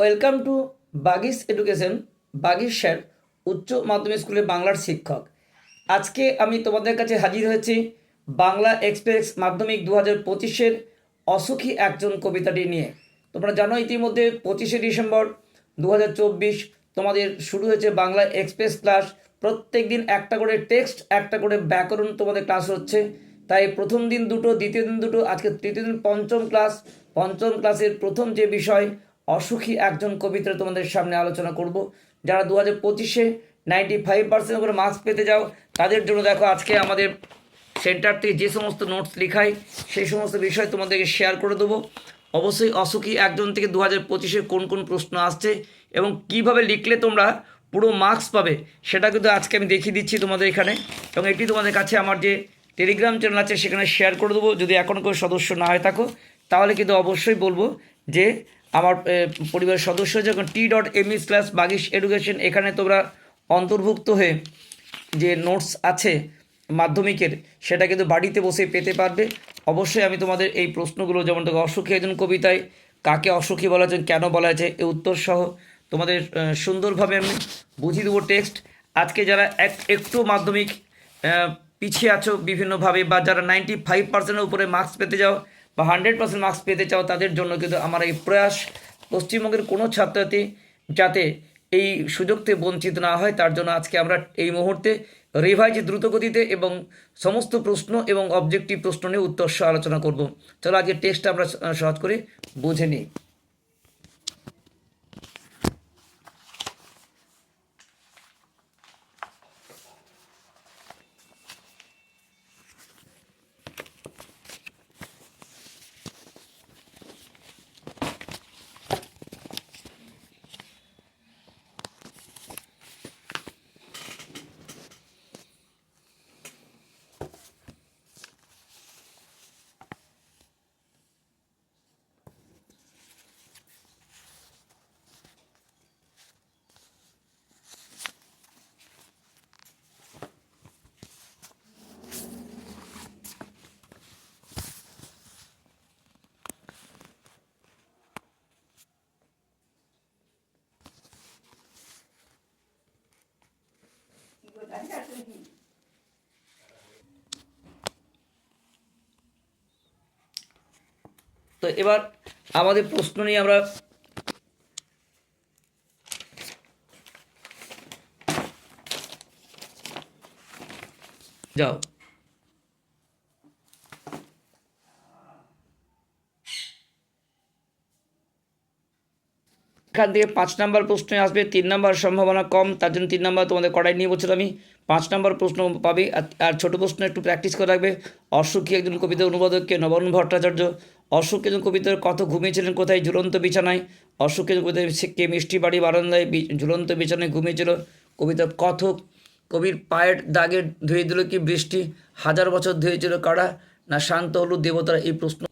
Welcome to Bagish education, Bagish sir, উচ্চ মাধ্যমিক স্কুলের বাংলার শিক্ষক। আজকে আমি তোমাদের কাছে হাজির হয়েছি বাংলা এক্সপ্রেস মাধ্যমিক দু হাজার পঁচিশের অসুখী একজন কবিতাটি নিয়ে। তোমরা জানো ইতিমধ্যে পঁচিশে ডিসেম্বর দু হাজার চব্বিশ তোমাদের শুরু হয়েছে বাংলা এক্সপ্রেস ক্লাস। প্রত্যেক দিন একটা করে টেক্সট, একটা করে ব্যাকরণ তোমাদের ক্লাস হচ্ছে। তাই প্রথম দিন দুটো, দ্বিতীয় দিন দুটো, আজকে তৃতীয় দিন পঞ্চম ক্লাস। পঞ্চম ক্লাসের প্রথম যে বিষয় অসুখী একজন কবিতা তোমাদের সামনে আলোচনা করব। যারা দু হাজার পঁচিশে নাইনটি ফাইভ পার্সেন্ট করে মার্কস পেতে যাও তাদের জন্য দেখো আজকে আমাদের সেন্টার থেকে যে সমস্ত নোটস লেখাই সেই সমস্ত বিষয় তোমাদেরকে শেয়ার করে দেবো। অবশ্যই অসুখী একজন থেকে দু হাজার পঁচিশে কোন কোন প্রশ্ন আসছে এবং কীভাবে লিখলে তোমরা পুরো মার্কস পাবে, সেটা কিন্তু আজকে আমি দেখিয়ে দিচ্ছি তোমাদের এখানে। এবং এটি তোমাদের কাছে আমার যে টেলিগ্রাম চ্যানেল আছে, সেখানে শেয়ার করে দেবো। যদি এখনও কেউ সদস্য না হয়ে থাকো, তাহলে কিন্তু অবশ্যই বলব যে আমার পরিবারের সদস্য যখন T dot M ME slash Bagish education এখানে তোমরা অন্তর্ভুক্ত হয়ে যে নোটস আছে মাধ্যমিকের, সেটা কিন্তু বাড়িতে বসে পেতে পারবে। অবশ্যই আমি তোমাদের এই প্রশ্নগুলো যেমন তোকে অসুখী একজন কবিতায়, কাকে অসুখী বলা হয়েছে, কেন বলা হয়েছে এই উত্তর সহ তোমাদের সুন্দরভাবে আমি বুঝিয়ে দেবো টেক্সট আজকে যারা এক, একটু মাধ্যমিক পিছিয়ে আছো বিভিন্নভাবে বা যারা নাইনটি ফাইভ পার্সেন্টের উপরে মার্কস পেতে যাও বা হান্ড্রেড পার্সেন্ট মার্কস পেতে চাও, তাদের জন্য কিন্তু আমার এই প্রয়াস। পশ্চিমবঙ্গের কোনো ছাত্রছাত্রী যাতে এই সুযোগ থেকে বঞ্চিত না হয়, তার জন্য আজকে আমরা এই মুহূর্তে রিভাইজ দ্রুতগতিতে এবং সমস্ত প্রশ্ন এবং অবজেক্টিভ প্রশ্ন নিয়ে উত্তর আলোচনা করব। চলো আজকে টেস্টটা আমরা সহজ করে বুঝে নিই। তো এবার আমাদের প্রশ্ন নিয়ে আমরা যাও। এখান থেকে পাঁচ নাম্বার প্রশ্নে আসবে, তিন নাম্বার সম্ভাবনা কম, তার জন্য তিন নাম্বার তোমাদের কড়াই নিয়ে বলছিলাম আমি পাঁচ নাম্বার প্রশ্ন পাবে, আর- ছোটো প্রশ্ন একটু প্র্যাকটিস করে রাখবে। অসুখী একজন কবিতা অনুবাদককে নবন ভট্টাচার্য? অসুখ একজন কবিতার কত ঘুমিয়েছিলেন কোথায়? ঝুলন্ত বিছানায়। অসুখ একজন কবিতা কে মিষ্টি বাড়ি বারান্দায় ঝুলন্ত বিছানায় ঘুমিয়েছিল। কবিতার কথক, কবির পায়ের দাগে ধুয়ে দিল কি বৃষ্টি? হাজার বছর ধুয়েছিল কারা? না শান্ত হলু দেবতারা এই প্রশ্ন